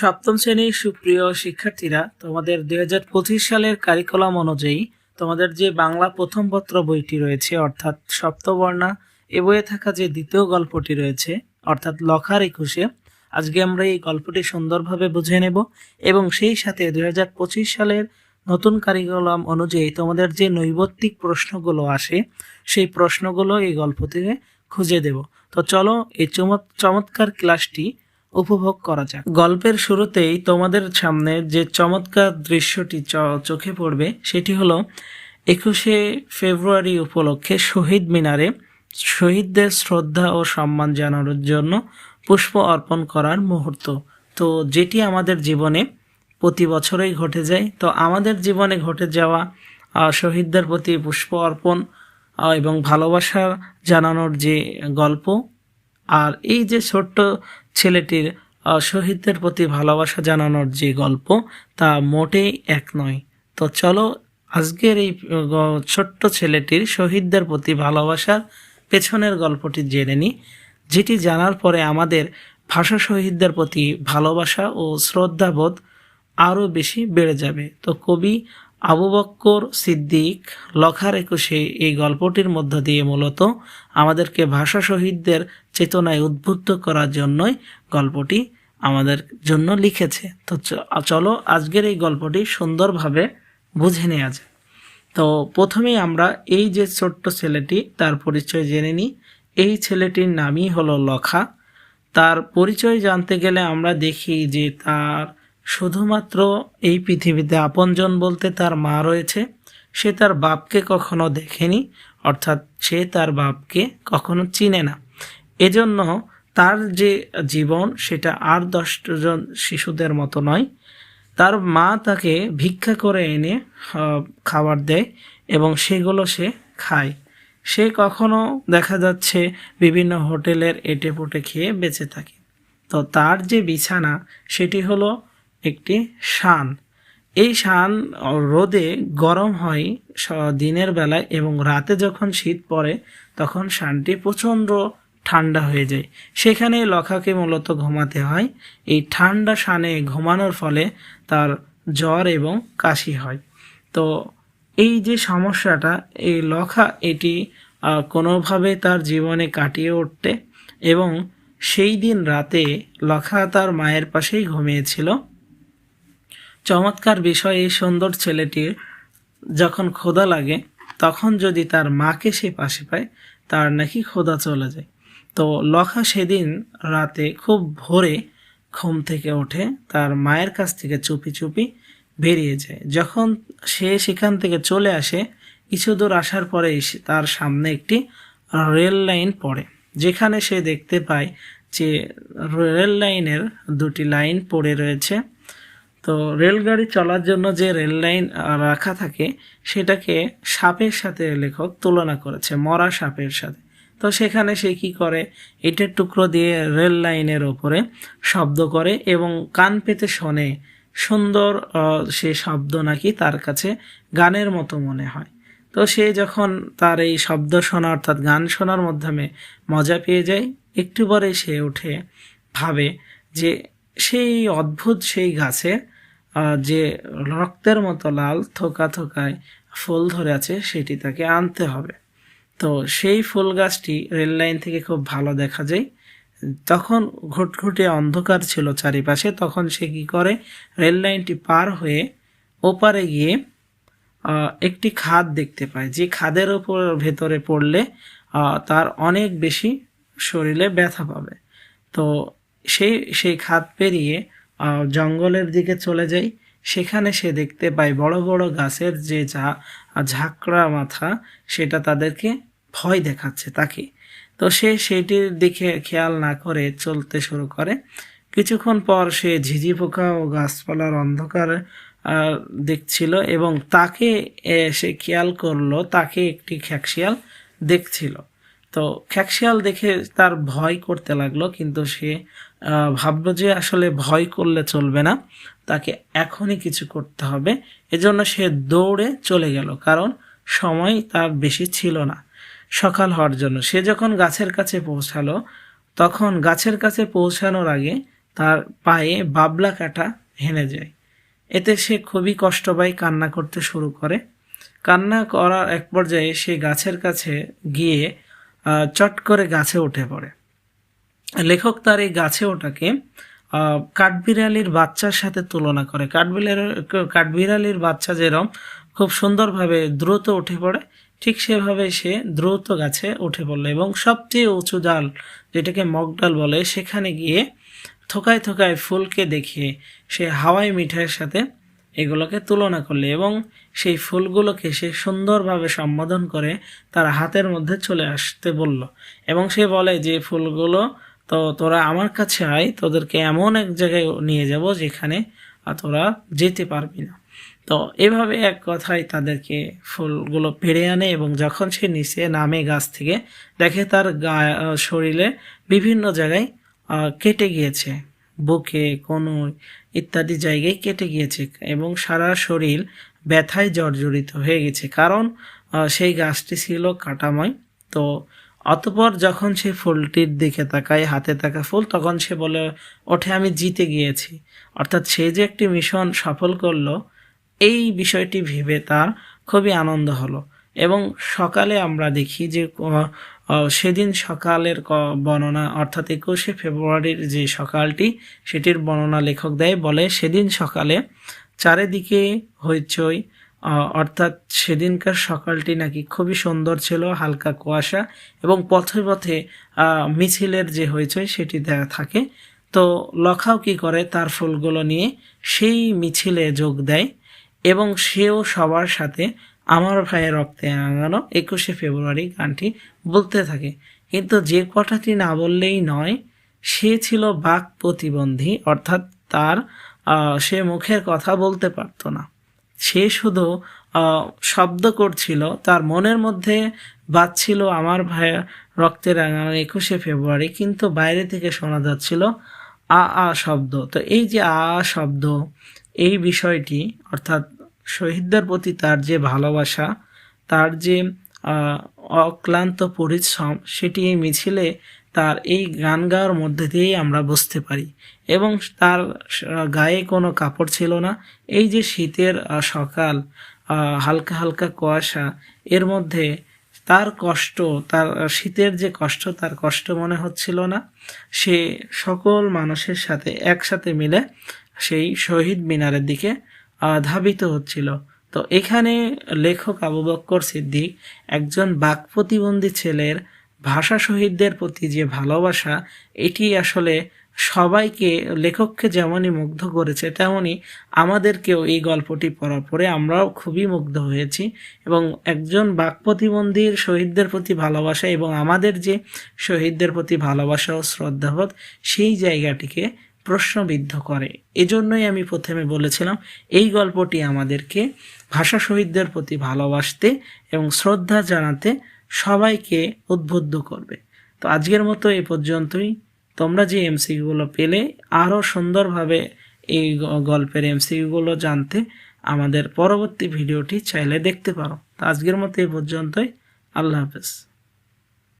সপ্তম শ্রেণির সুপ্রিয় শিক্ষার্থীরা, তোমাদের দুই হাজার পঁচিশ সালের কারিকুলাম অনুযায়ী তোমাদের যে বাংলা প্রথম পত্র বইটি রয়েছে, অর্থাৎ সপ্তবর্ণা, এ বইয়ে থাকা যে দ্বিতীয় গল্পটি রয়েছে, অর্থাৎ লখার একুশে, আজকে আমরা এই গল্পটি সুন্দরভাবে বুঝে নেব এবং সেই সাথে দুই হাজার পঁচিশ সালের নতুন কারিকুলাম অনুযায়ী তোমাদের যে নৈবত্তিক প্রশ্নগুলো আসে, সেই প্রশ্নগুলো এই গল্প থেকে খুঁজে দেব। তো চলো, এই চমৎ- চমৎকার ক্লাসটি উপভোগ করা যাক। গল্পের শুরুতেই তোমাদের সামনে যে চমৎকার দৃশ্যটি চোখে পড়বে, সেটি হলো একুশে ফেব্রুয়ারি উপলক্ষে শহীদ মিনারে শহীদদের শ্রদ্ধা ও সম্মান জানানোর জন্য পুষ্প অর্পণ করার মুহূর্ত। তো যেটি আমাদের জীবনে প্রতি বছরই ঘটে যায়, তো আমাদের জীবনে ঘটে যাওয়া শহীদদের প্রতি পুষ্প অর্পণ এবং ভালোবাসা জানানোর যে গল্প, আর এই যে ছোট্ট ছেলেটির শহীদদের প্রতি ভালোবাসা জানানোর যে গল্প, তা মোটেই এক নয়। তো চলো, আজকের এই ছোট্ট ছেলেটির শহীদদের প্রতি ভালোবাসার পেছনের গল্পটি জেনে নিই যেটি জানার পরে আমাদের ভাষা শহীদদের প্রতি ভালোবাসা ও শ্রদ্ধাবোধ আরও বেশি বেড়ে যাবে। তো কবি আবু বক্কর সিদ্দিক লখার একুশে এই গল্পটির মধ্য দিয়ে মূলত আমাদেরকে ভাষা শহীদদের চেতনায় উদ্বুদ্ধ করার জন্যই গল্পটি আমাদের জন্য লিখেছে। তো চলো আজকের এই গল্পটি সুন্দরভাবে বুঝে নেওয়া যায় তো প্রথমেই আমরা এই যে ছোট্ট ছেলেটি, তার পরিচয় জেনে নিই। এই ছেলেটির নামই হলো লখা। তার পরিচয় জানতে গেলে আমরা দেখি যে তার শুধুমাত্র এই পৃথিবীতে আপনজন বলতে তার মা রয়েছে, সে তার বাপকে কখনো দেখেনি, অর্থাৎ সে তার বাপকে কখনো চিনে না। এজন্য তার যে জীবন, সেটা আর দশজন শিশুদের মতো নয়। তার মা তাকে ভিক্ষা করে এনে খাবার দেয় এবং সেগুলো সে খায়। সে কখনো দেখা যাচ্ছে বিভিন্ন হোটেলের এটে পুটে খেয়ে বেঁচে থাকে। তো তার যে বিছানা, সেটি হলো একটি শান। এই শান রোদে গরম হয় দিনের বেলায় এবং রাতে যখন শীত পড়ে, তখন শানটি প্রচণ্ড ঠান্ডা হয়ে যায়। সেখানে লখাকে মূলত ঘুমাতে হয়। এই ঠান্ডা শানে ঘুমানোর ফলে তার জ্বর এবং কাশি হয়। তো এই যে সমস্যাটা, এই লখা এটি কোনোভাবে তার জীবনে কাটিয়ে উঠতে এবং সেই দিন রাতে লখা তার মায়ের পাশেই ঘুমিয়েছিল। চমৎকার বিষয় এই সুন্দর ছেলেটির। যখন খোদা লাগে, তখন যদি তার মাকে সে পাশে পায়, তার নাকি খোদা চলে যায়। তো লখা সেদিন রাতে খুব ভোরে ঘুম থেকে ওঠে তার মায়ের কাছ থেকে চুপি চুপি বেরিয়ে যায়। যখন সে সেখান থেকে চলে আসে, কিছু দূর আসার পরে তার সামনে একটি রেল লাইন পড়ে, যেখানে সে দেখতে পায় যে রেল লাইনের দুটি লাইন পড়ে রয়েছে। তো রেলগাড়ি চলার জন্য যে রেল লাইন রাখা থাকে, সেটাকে সাপের সাথে লেখক তুলনা করেছে, মরা সাপের সাথে। তো সেখানে সে কি করে? ইটের টুকরো দিয়ে রেল লাইনের ওপরে শব্দ করে এবং কান পেতে শোনে, সুন্দর সে শব্দ নাকি তার কাছে গানের মতো মনে হয়। তো সে যখন তার এই শব্দ শোনা, অর্থাৎ গান শোনার মাধ্যমে মজা পেয়ে যায়, একটু পরে সে উঠে ভাবে যে সেই অদ্ভুত সেই গাছে যে রক্তের মতো লাল থোকা থোকায় ফুল ধরে আছে, সেটি তাকে আনতে হবে। তো সেই ফুল গাছটি রেল লাইন থেকে খুব ভালো দেখা যায়। তখন ঘুটঘুটে অন্ধকার ছিল চারিপাশে, তখন সে কি করে? রেল লাইনটি পার হয়ে ওপারে গিয়ে একটি খাদ দেখতে পায়। যে খাদের ওপর ভেতরে পড়লে তার অনেক বেশি শরীরে ব্যথা পাবে। তো সেই সেই খাদ পেরিয়ে জঙ্গলের দিকে চলে যায় সেখানে সে দেখতে পায় বড় বড় গাছের যে ঝাঁকড়া মাথা, সেটা তাদেরকে ভয় দেখাচ্ছে তাকে। তো সে সেটির দিকে খেয়াল না করে চলতে শুরু করে। কিছুক্ষণ পর সে ঝিঝি পোকা ও গাছপালার অন্ধকার দেখছিল এবং তাকে সে খেয়াল করল, তাকে একটি খ্যাকশিয়াল দেখছিল। তো খ্যাকশিয়াল দেখে তার ভয় করতে লাগল, কিন্তু সে ভাবলো যে আসলে ভয় করলে চলবে না, তাকে এখনই কিছু করতে হবে। এজন্য সে দৌড়ে চলে গেল, কারণ সময় তার বেশি ছিল না। সকাল হওয়ার জন্য সে যখন গাছের কাছে পৌঁছালো, তখন গাছের কাছে পৌঁছানোর আগে তার পায়ে বাবলা কাটা হেনে যায়। এতে সে খুবই কষ্ট পায় কান্না করতে শুরু করে। কান্না করার এক পর্যায়ে সে গাছের কাছে গিয়ে চট করে গাছে উঠে পড়ে। লেখক তার এই গাছে ওটাকে কাঠবিড়ালির বাচ্চার সাথে তুলনা করে। কাঠবিড়ালির কাঠবিড়ালির বাচ্চা যেরম খুব সুন্দরভাবে দ্রুত উঠে পড়ে, ঠিক সেভাবে সে দ্রুত গাছে উঠে পড়ল এবং সবচেয়ে উঁচু ডাল, যেটাকে মগডাল বলে, সেখানে গিয়ে থোকায় থোকায় ফুলকে দেখিয়ে সে হাওয়াই মিঠাইয়ের সাথে এগুলোকে তুলনা করলে এবং সেই ফুলগুলোকে সে সুন্দরভাবে সম্বোধন করে তার হাতের মধ্যে চলে আসতে বলল। এবং সে বলে যে, ফুলগুলো তো তোরা আমার কাছে আয়, তোদেরকে এমন এক জায়গায় নিয়ে যাব যেখানে তোরা যেতে পারবি না। তো এভাবে এক কথায় তাদেরকে ফুলগুলো পেড়ে আনে এবং যখন সে নিচে নামে গাছ থেকে, দেখে তার গা শরীরে বিভিন্ন জায়গায় কেটে গিয়েছে। বুকে কোনো ইত্যাদি জায়গায় কেটে গিয়েছে এবং সারা শরীর ব্যথায় জর্জরিত হয়ে গেছে। কারণ সেই গাছটি ছিল কাটাময়। তো অতপর যখন সে ফুলটির দিকে তাকায়, হাতে থাকা ফুল, তখন সে বলে, ওঠে, আমি জিতে গিয়েছি। অর্থাৎ সে যে একটি মিশন সফল করল, এই বিষয়টি ভেবে তার খুবই আনন্দ হলো। এবং সকালে আমরা দেখি যে সেদিন সকালের বর্ণনা, অর্থাৎ একুশে ফেব্রুয়ারির যে সকালটি, সেটির বর্ণনা লেখক দেয়, বলে, সেদিন সকালে চারিদিকে হইচই অর্থাৎ সেদিনকার সকালটি নাকি খুবই সুন্দর ছিল, হালকা কুয়াশা এবং পথে পথে মিছিলের যে হইচই, সেটি দেখা থাকে। তো লখাও কি করে, তার ফুলগুলো নিয়ে সেই মিছিলে যোগ দেয় এবং সেও সবার সাথে আমার ভাইয়ের রক্তে রাঙানো একুশে ফেব্রুয়ারি গানটি বলতে থাকে। কিন্তু যে কথাটি না বললেই নয়, সে ছিল বাক প্রতিবন্ধী, অর্থাৎ তার সে মুখের কথা বলতে পারতো না। সে শুধু শব্দ করছিল, তার মনের মধ্যে বাজছিল, আমার ভাই রক্তে রাঙানো একুশে ফেব্রুয়ারি। কিন্তু বাইরে থেকে শোনা যাচ্ছিল, আ আ শব্দ। তো এই যে আ শব্দ, এই বিষয়টি, অর্থাৎ শহীদদের প্রতি তার যে ভালোবাসা, তার যে অক্লান্ত পরিশ্রম, সেটি এই মিছিলে তার এই গান গাওয়ার মধ্যে দিয়েই আমরা বুঝতে পারি। এবং তার গায়ে কোনো কাপড় ছিল না। এই যে শীতের সকাল হালকা হালকা কুয়াশা, এর মধ্যে তার কষ্ট, তার, শীতের যে কষ্ট, তার কষ্ট মনে হচ্ছিল না। সে সকল মানুষের সাথে, একসাথে মিলে সেই শহীদ মিনারের দিকে ধাবিত হচ্ছিল। তো এখানে লেখক আবু বক্কর সিদ্দিক একজন বাক প্রতিবন্ধী ছেলের ভাষা শহীদদের প্রতি যে ভালোবাসা, এটি আসলে সবাইকে, লেখককে যেমনই মুগ্ধ করেছে, তেমনই আমাদেরকেও এই গল্পটি পড়ার পরে আমরাও খুবই মুগ্ধ হয়েছি এবং একজন বাক প্রতিবন্ধীর শহীদদের প্রতি ভালোবাসা এবং আমাদের যে শহীদদের প্রতি ভালোবাসা ও শ্রদ্ধাবোধ, সেই জায়গাটিকে প্রশ্নবিদ্ধ করে। এজন্যই আমি প্রথমে বলেছিলাম, এই গল্পটি আমাদেরকে ভাষা শহীদদের প্রতি ভালোবাসতে এবং শ্রদ্ধা জানাতে সবাইকে উদ্বুদ্ধ করবে। তো আজকের মতো এ পর্যন্তই। তোমরা যে এমসিগুলো পেলে, আরও সুন্দরভাবে এই গল্পের এমসিগুলো জানতে আমাদের পরবর্তী ভিডিওটি চাইলে দেখতে পারো। তো আজকের মতো এ পর্যন্তই। আল্লাহ হাফেজ।